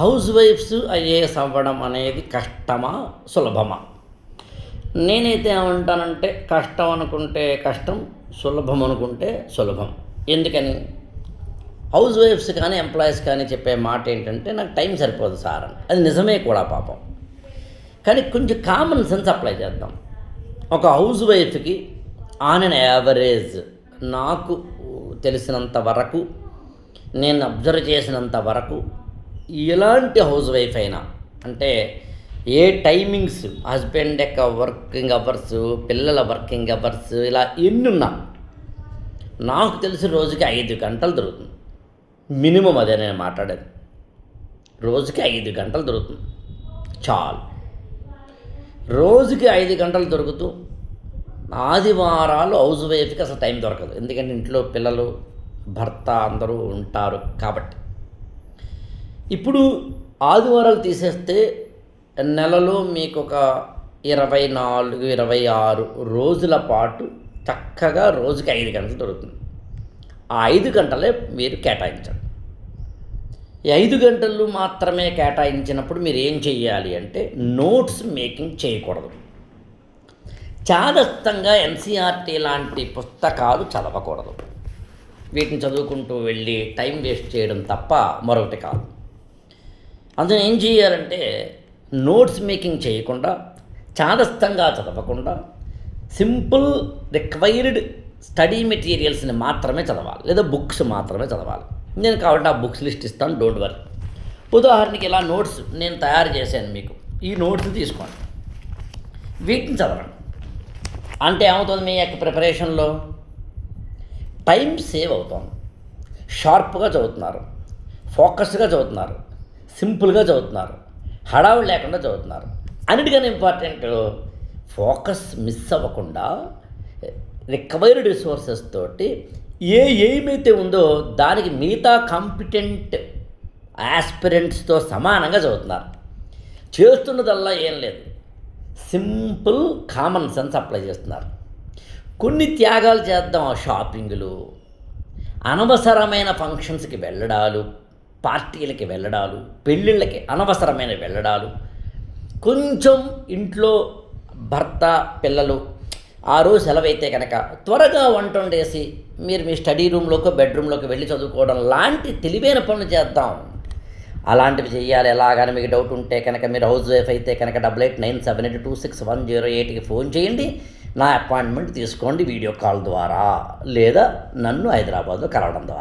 House wives IAS అవ్వడం అనేది కష్టమా? సులభమా? నేనైతే ఏమంటానంటే కష్టం అనుకుంటే కష్టం సులభం అనుకుంటే సులభం. ఎందుకని? హౌస్ వైఫ్స్ కానీ ఎంప్లాయీస్ కానీ చెప్పే మాట ఏంటంటే నాకు టైం సరిపోదు సార్ అని. అది నిజమే కూడా పాపం. కానీ కొంచెం కామన్ సెన్స్ అప్లై చేద్దాం. ఒక హౌస్ వైఫ్కి ఆన్ అన్ యావరేజ్ నాకు తెలిసినంత వరకు నేను అబ్జర్వ్ చేసినంత వరకు ఎలాంటి హౌస్ వైఫ్ అయినా అంటే ఏ టైమింగ్స్ హస్బెండ్ యొక్క వర్కింగ్ అవర్స్ పిల్లల వర్కింగ్ అవర్స్ ఇలా ఎన్నున్నా నాకు తెలిసి రోజుకి ఐదు గంటలు దొరుకుతుంది. మినిమం అదే నేను మాట్లాడేది. రోజుకి ఐదు గంటలు దొరుకుతుంది. చాలు. రోజుకి ఐదు గంటలు దొరుకుతూ ఆదివారాలు హౌస్ వైఫ్కి అసలు టైం దొరకదు. ఎందుకంటే ఇంట్లో పిల్లలు భర్త అందరూ ఉంటారు కాబట్టి. ఇప్పుడు ఆదివారాలు తీసేస్తే నెలలో మీకు ఒక ఇరవై నాలుగు ఇరవై ఆరు రోజుల పాటు చక్కగా రోజుకి ఐదు గంటలు దొరుకుతుంది. ఆ ఐదు గంటలే మీరు కేటాయించండి. ఈ ఐదు గంటలు మాత్రమే కేటాయించినప్పుడు మీరు ఏం చెయ్యాలి అంటే నోట్స్ మేకింగ్ చేయకూడదు. చాదస్తంగా ఎన్సీఆర్టీ లాంటి పుస్తకాలు చదవకూడదు. వీటిని చదువుకుంటూ వెళ్ళి టైం వేస్ట్ చేయడం తప్ప మరొకటి కాదు. అందులో ఏం చేయాలంటే నోట్స్ మేకింగ్ చేయకుండా చాదస్తంగా చదవకుండా సింపుల్ రిక్వైర్డ్ స్టడీ మెటీరియల్స్ని మాత్రమే చదవాలి. లేదా బుక్స్ మాత్రమే చదవాలి. నేను కాబట్టి ఆ బుక్స్ లిస్ట్ ఇస్తాను డోంట్ వరీ. ఉదాహరణకి ఇలా నోట్స్ నేను తయారు చేశాను మీకు. ఈ నోట్స్ తీసుకోండి. వీటిని చదవండి. అంటే ఏమవుతుంది మీ యొక్క ప్రిపరేషన్లో? టైం సేవ్ అవుతుంది. షార్ప్గా చదువుతున్నారు. ఫోకస్గా చదువుతున్నారు. సింపుల్గా చదువుతున్నారు. హడావుడు లేకుండా చదువుతున్నారు. అన్నిటికన్నా ఇంపార్టెంట్ ఫోకస్ మిస్ అవ్వకుండా రికవైర్డ్ రిసోర్సెస్ తోటి ఏ ఏమైతే ఉందో దానికి మిగతా కాంపిటెంట్ ఆస్పిరెంట్స్తో సమానంగా చదువుతున్నారు. చేస్తున్నదల్లా ఏం లేదు. సింపుల్ కామన్ సెన్స్ అప్లై చేస్తున్నారు. కొన్ని త్యాగాలు చేద్దాం షాపింగ్లు. అనవసరమైన ఫంక్షన్స్కి వెళ్ళడాలు. పార్టీలకి వెళ్ళడాలు పెళ్ళిళ్ళకి అనవసరమైన వెళ్ళడాలు. కొంచెం ఇంట్లో భర్త పిల్లలు ఆ రోజు సెలవైతే కనుక త్వరగా వంట వండేసి మీరు మీ స్టడీ రూమ్లోకి బెడ్రూమ్లోకి వెళ్ళి చదువుకోవడం లాంటి తెలివైన పనులు చేద్దాం. అలాంటివి చేయాలి. ఎలాగని మీకు డౌట్ ఉంటే కనుక మీరు హౌస్ వైఫ్ అయితే కనుక double eight nine seven eight two six one zero ఎయిట్కి ఫోన్ చేయండి. నా అపాయింట్మెంట్ తీసుకోండి వీడియో కాల్ ద్వారా లేదా నన్ను హైదరాబాద్లో కలవడం ద్వారా.